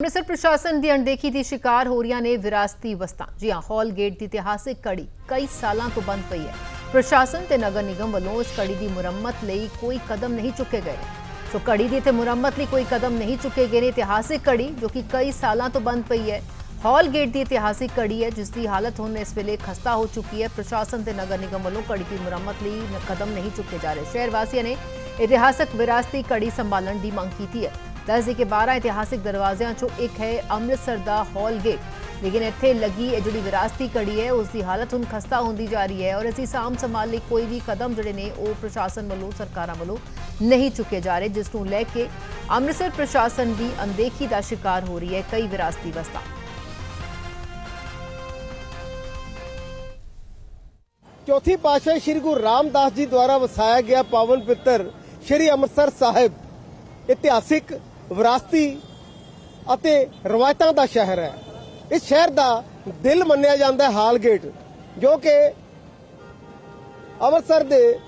ਅੰਮ੍ਰਿਤਸਰ ਪ੍ਰਸ਼ਾਸਨ ਦੀ ਅਣਦੇਖੀ ਦੀ ਸ਼ਿਕਾਰ ਹੋ ਰਹੀਆਂ ਨੇ ਵਿਰਾਸਤੀ ਵਸਤਾਂ। ਜੀ ਹਾਂ, ਹਾਲ ਗੇਟ ਦੀ ਇਤਿਹਾਸਿਕ ਕੜੀ ਕਈ ਸਾਲਾਂ ਤੋਂ ਬੰਦ ਪਈ ਹੈ। ਪ੍ਰਸ਼ਾਸਨ ਤੇ ਨਗਰ ਨਿਗਮ ਵੱਲੋਂ ਇਸ ਕੜੀ ਦੀ ਮੁਰੰਮਤ ਲਈ ਕੋਈ ਕਦਮ ਨਹੀਂ ਚੁੱਕੇ ਗਏ। ਸੋ ਕੜੀ ਦੀ ਇੱਥੇ ਮੁਰੰਮਤ ਲਈ ਕੋਈ ਕਦਮ ਨਹੀਂ ਚੁੱਕੇ ਗਏ ਨੇ। ਇਤਿਹਾਸਿਕ ਕੜੀ ਜੋ ਕਿ ਕਈ ਸਾਲਾਂ ਤੋਂ ਬੰਦ ਪਈ ਹੈ। ਹਾਲ ਗੇਟ ਦੀ ਇਤਿਹਾਸਿਕ ਕੜੀ ਹੈ, ਜਿਸ ਦੀ ਹਾਲਤ ਹੁਣ ਇਸ ਵੇਲੇ ਖਸਤਾ ਹੋ ਚੁੱਕੀ ਹੈ। ਪ੍ਰਸ਼ਾਸਨ ਤੇ ਨਗਰ ਨਿਗਮ ਵੱਲੋਂ ਕੜੀ ਦੀ ਮੁਰੰਮਤ ਲਈ ਕਦਮ ਨਹੀਂ ਚੁੱਕੇ ਜਾ ਰਹੇ। ਸ਼ਹਿਰ ਵਾਸੀਆਂ ਨੇ ਇਤਿਹਾਸਕ ਵਿਰਾਸਤੀ ਕੜੀ ਸੰਭਾਲਣ ਦੀ ਮੰਗ ਕੀਤੀ ਹੈ। ਦੱਸਦੇ ਕਿ 12 ਇਤਿਹਾਸਿਕ ਦਰਵਾਜ਼ਿਆਂ ਚੋਂ ਇੱਕ ਹੈ ਅੰਮ੍ਰਿਤਸਰ ਦਾ ਹਾਲ ਗੇਟ। ਲੇਕਿਨ ਇੱਥੇ ਲੱਗੀ ਇਹ ਜਿਹੜੀ ਵਿਰਾਸਤੀ ਕੜੀ ਹੈ ਉਸ ਦੀ ਹਾਲਤ ਹੁਣ ਖਸਤਾ ਹੁੰਦੀ ਜਾ ਰਹੀ ਹੈ ਔਰ ਅਸੀਂ ਸਾਂਭ ਸੰਭਾਲ ਲਈ ਕੋਈ ਵੀ ਕਦਮ ਜਿਹੜੇ ਨੇ ਉਹ ਪ੍ਰਸ਼ਾਸਨ ਵੱਲੋਂ, ਸਰਕਾਰਾਂ ਵੱਲੋਂ ਨਹੀਂ ਚੁੱਕੇ ਜਾ ਰਹੇ, ਜਿਸ ਨੂੰ ਲੈ ਕੇ ਅੰਮ੍ਰਿਤਸਰ ਪ੍ਰਸ਼ਾਸਨ ਦੀ ਅਣਦੇਖੀ ਦਾ ਸ਼ਿਕਾਰ ਹੋ ਰਹੀ ਹੈ ਕਈ ਵਿਰਾਸਤੀ ਵਸਤਾਂ। ਚੌਥੀ ਪਾਤਸ਼ਾਹ ਸ੍ਰੀ ਗੁਰੂ ਰਾਮਦਾਸ ਜੀ ਦੁਆਰਾ ਵਸਾਇਆ ਗਿਆ ਪਾਵਨ ਪਿੱਤਰ ਸ੍ਰੀ ਅੰਮ੍ਰਿਤਸਰ ਸਾਹਿਬ। ਇਤਿਹਾਸਿਕ ਵਿਰਾਸਤੀ ਅਤੇ ਰਵਾਇਤਾਂ ਦਾ ਸ਼ਹਿਰ ਹੈ। ਇਸ ਸ਼ਹਿਰ ਦਾ ਦਿਲ ਮੰਨਿਆ ਜਾਂਦਾ ਹੈ ਹਾਲਗੇਟ, ਜੋ ਕਿ ਅੰਮ੍ਰਿਤਸਰ ਦੇ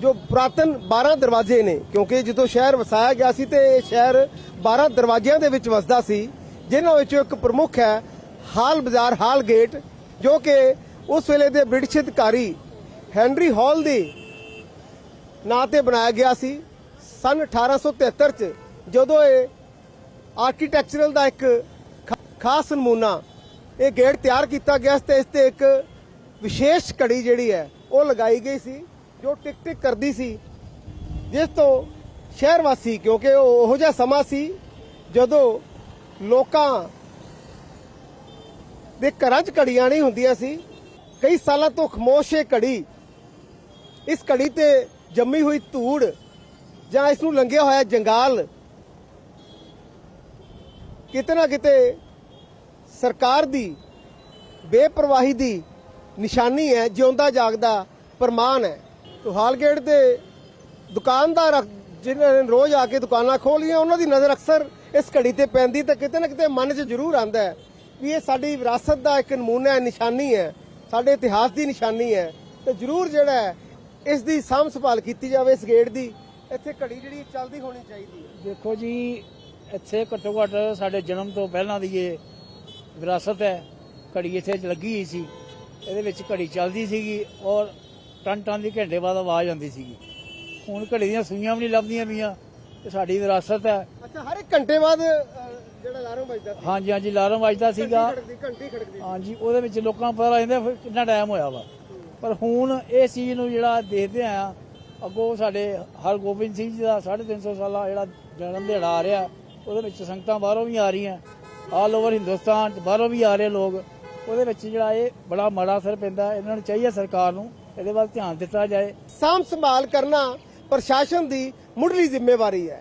ਜੋ ਪੁਰਾਤਨ 12 ਦਰਵਾਜ਼ੇ ਨੇ, ਕਿਉਂਕਿ ਜਦੋਂ ਸ਼ਹਿਰ ਵਸਾਇਆ ਗਿਆ ਸੀ ਤੇ ਇਹ ਸ਼ਹਿਰ 12 ਦਰਵਾਜ਼ਿਆਂ ਦੇ ਵਿੱਚ ਵਸਦਾ ਸੀ, ਜਿਨ੍ਹਾਂ ਵਿੱਚੋਂ ਇੱਕ ਪ੍ਰਮੁੱਖ ਹੈ ਹਾਲ ਬਾਜ਼ਾਰ ਹਾਲ ਗੇਟ ਜੋ ਕਿ ਉਸ ਵੇਲੇ ਦੇ ਬ੍ਰਿਟਿਸ਼ ਅਧਿਕਾਰੀ ਹੈਨਰੀ ਹਾਲ ਦੀ ਨਾਂ ਤੇ ਬਣਾਇਆ ਗਿਆ ਸੀ। ਸਨ 1873 ਚ, ਜਦੋਂ ਇਹ ਆਰਕੀਟੈਕਚਰਲ ਦਾ ਇੱਕ ਖਾ- ਖਾਸ ਨਮੂਨਾ ਇਹ ਗੇਟ ਤਿਆਰ ਕੀਤਾ ਗਿਆ ਸੀ ਤੇ ਇਸ ਤੇ ਇੱਕ ਵਿਸ਼ੇਸ਼ ਕੜੀ ਜਿਹੜੀ ਹੈ, ਉਹ ਲਗਾਈ ਗਈ ਸੀ, ਜੋ ਟਿਕ ਟਿਕ ਕਰਦੀ ਸੀ। ਜਿਸ ਤੋਂ ਸ਼ਹਿਰ ਵਾਸੀ ਕਿਉਂਕਿ ਉਹ ਉਹੋ ਜਿਹਾ ਸਮਾਂ ਸੀ, ਜਦੋਂ ਲੋਕਾਂ ਦੇ ਘਰਾਂ 'ਚ ਘੜੀਆਂ ਨਹੀਂ ਹੁੰਦੀਆਂ ਸੀ, ਕਈ ਸਾਲਾਂ ਤੋਂ ਖਮੋਸ਼ ਇਹ ਘੜੀ, ਇਸ ਘੜੀ ਤੇ ਜੰਮੀ ਹੋਈ ਧੂੜ ਜਾਂ ਇਸ ਨੂੰ ਲੰਘਿਆ ਹੋਇਆ ਜੰਗਾਲ, ਕਿਤੇ ਨਾ ਕਿਤੇ ਸਰਕਾਰ ਦੀ ਬੇਪਰਵਾਹੀ ਦੀ ਨਿਸ਼ਾਨੀ ਹੈ, ਜਿਉਂਦਾ ਜਾਗਦਾ ਪ੍ਰਮਾਣ ਹੈ। ਤੋ ਹਾਲਗੇਟ ਦੇ ਦੁਕਾਨਦਾਰ ਜਿਨ੍ਹਾਂ ਨੇ ਰੋਜ਼ ਆ ਕੇ ਦੁਕਾਨਾਂ ਖੋਲੀਆਂ, ਉਹਨਾਂ ਦੀ ਨਜ਼ਰ ਅਕਸਰ ਇਸ ਘੜੀ ਤੇ ਪੈਂਦੀ ਤਾਂ ਕਿਤੇ ਨਾ ਕਿਤੇ ਮਨ 'ਚ ਜ਼ਰੂਰ ਆਂਦਾ ਹੈ ਵੀ ਇਹ ਸਾਡੀ ਵਿਰਾਸਤ ਦਾ ਇੱਕ ਨਮੂਨਾ ਹੈ, ਨਿਸ਼ਾਨੀ ਹੈ, ਸਾਡੇ ਇਤਿਹਾਸ ਦੀ ਨਿਸ਼ਾਨੀ ਹੈ। ਤੇ ਜ਼ਰੂਰ ਜਿਹੜਾ ਹੈ, ਇਸ ਦੀ ਸਾਂਭ ਸੰਭਾਲ ਕੀਤੀ ਜਾਵੇ, ਇਸ ਗੇਟ ਦੀ। ਇੱਥੇ ਘੜੀ ਜਿਹੜੀ ਚੱਲਦੀ ਹੋਣੀ ਚਾਹੀਦੀ ਹੈ। ਦੇਖੋ ਜੀ ਇੱਥੇ ਘੱਟੋ ਘੱਟ ਸਾਡੇ ਜਨਮ ਤੋਂ ਪਹਿਲਾਂ ਦੀ ਇਹ ਵਿਰਾਸਤ ਹੈ। ਘੜੀ ਇੱਥੇ ਲੱਗੀ ਹੋਈ ਸੀ। ਇਹਦੇ ਵਿੱਚ ਘੜੀ ਚੱਲਦੀ ਸੀਗੀ ਔਰ ਟਨ ਟਨ ਦੀ ਘੰਟੇ ਬਾਅਦ ਆਵਾਜ਼ ਆਉਂਦੀ ਸੀਗੀ। ਹੁਣ ਘੜੀ ਦੀਆਂ ਸੂਈਆਂ ਵੀ ਨਹੀਂ ਲੱਭਦੀਆਂ ਪਈਆਂ ਤੇ ਸਾਡੀ ਵਿਰਾਸਤ ਹੈ। ਅੱਛਾ ਹਰ ਇੱਕ ਘੰਟੇ ਬਾਅਦ ਅਹ, ਜਿਹੜਾ ਅਲਾਰਮ ਵੱਜਦਾ ਸੀ। ਹਾਂਜੀ ਹਾਂਜੀ ਅਲਾਰਮ ਵੱਜਦਾ ਸੀਗਾ। ਘੰਟੀ ਖੜਕਦੀ ਘੰਟੀ ਖੜਕਦੀ ਹਾਂਜੀ ਉਹਦੇ ਵਿੱਚ ਲੋਕਾਂ ਨੂੰ ਪਤਾ ਲੱਗ ਜਾਂਦਾ ਫਿਰ ਕਿੰਨਾ ਟਾਈਮ ਹੋਇਆ ਵਾ। ਪਰ ਹੁਣ ਇਹ ਚੀਜ਼ ਨੂੰ ਜਿਹੜਾ ਦੇਖਦੇ ਆ ਅੱਗੋਂ ਸਾਡੇ ਹਰਗੋਬਿੰਦ ਸਿੰਘ ਜੀ ਦਾ 350 ਸਾਲਾ ਜਿਹੜਾ ਜਨਮ ਦਿਹਾੜਾ ਆ ਰਿਹਾ, ਉਹਦੇ ਵਿੱਚ ਸੰਗਤਾਂ ਬਾਹਰੋਂ ਵੀ ਆ ਰਹੀਆਂ। ਆਲ ਓਵਰ ਹਿੰਦੁਸਤਾਨ ਬਾਹਰੋਂ ਵੀ ਆ ਰਹੇ ਲੋਕ। ਉਹਦੇ ਵਿੱਚ ਜਿਹੜਾ ਇਹ ਬੜਾ ਮਾੜਾ ਅਸਰ ਪੈਂਦਾ, ਇਹਨਾਂ ਨੂੰ ਚਾਹੀਏ ਸਰਕਾਰ ਨੂੰ, ਇਹਦੇ ਵੱਲ ਧਿਆਨ ਦਿੱਤਾ ਜਾਏ। ਸਾਂਭ ਸੰਭਾਲ ਕਰਨਾ ਪ੍ਰਸ਼ਾਸਨ ਦੀ ਮੁੱਢਲੀ ਜ਼ਿੰਮੇਵਾਰੀ ਹੈ।